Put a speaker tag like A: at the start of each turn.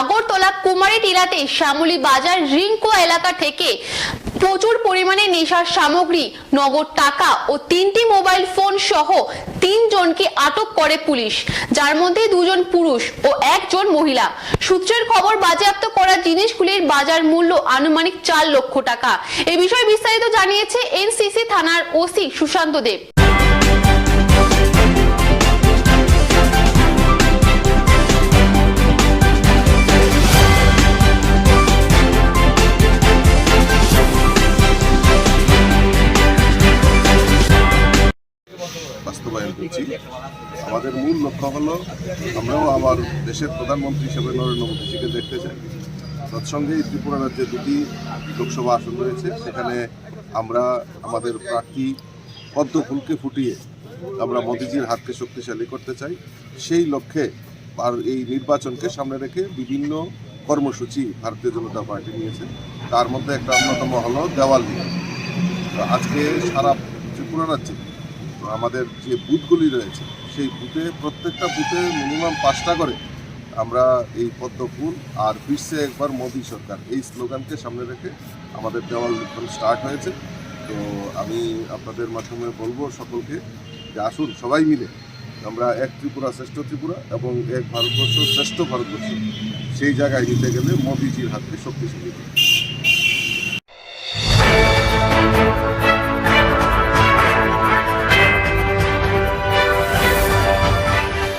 A: আগরতলা কুমারী টিলাতে শ্যামলী বাজার রিঙ্কো এলাকা থেকে প্রচুর পরিমাণে নেশার সামগ্রী, নগদ টাকা ও তিনটি মোবাইল ফোন সহ তিনজনকে আটক করে পুলিশ। যার মধ্যে দুজন পুরুষ ও একজন মহিলা। সূত্রের খবর, বাজেয়াপ্ত করা জিনিসগুলির বাজার মূল্য আনুমানিক চার লক্ষ টাকা। এ বিষয়ে বিস্তারিত জানিয়েছে এনসিসি থানার ওসি সুশান্ত দেব।
B: বাস্তবায়ন করছি। আমাদের মূল লক্ষ্য হলো, আমরাও আমার দেশের প্রধানমন্ত্রী হিসেবে নরেন্দ্র মোদীজিকে দেখতে চাই। তৎসঙ্গে ত্রিপুরা রাজ্যে দুটি লোকসভা আসন রয়েছে। সেখানে আমরা আমাদের প্রার্থী পদ্ম ফুলকে ফুটিয়ে আমরা মোদীজির হাতকে শক্তিশালী করতে চাই। সেই লক্ষ্যে আর এই নির্বাচনকে সামনে রেখে বিভিন্ন কর্মসূচি ভারতীয় জনতা পার্টি নিয়েছে। তার মধ্যে একটা অন্যতম হলো দেওয়াল আজকে সারা ত্রিপুরা রাজ্যে আমাদের যে বুথগুলি রয়েছে, সেই বুথে, প্রত্যেকটা বুথে মিনিমাম পাঁচটা করে আমরা এই পদ্ম ফুল আর বিশ্বে একবার মোদী সরকার। এই স্লোগানকে সামনে রেখে আমাদের দেওয়াল লিখন স্টার্ট হয়েছে। তো আমি আপনাদের মাধ্যমে বলব সকলকে যে আসুন, সবাই মিলে আমরা এক ত্রিপুরা শ্রেষ্ঠ ত্রিপুরা এবং এক ভারতবর্ষ শ্রেষ্ঠ ভারতবর্ষ। সেই জায়গায় নিতে গেলে মোদিজির হাতকে শক্তিশালী।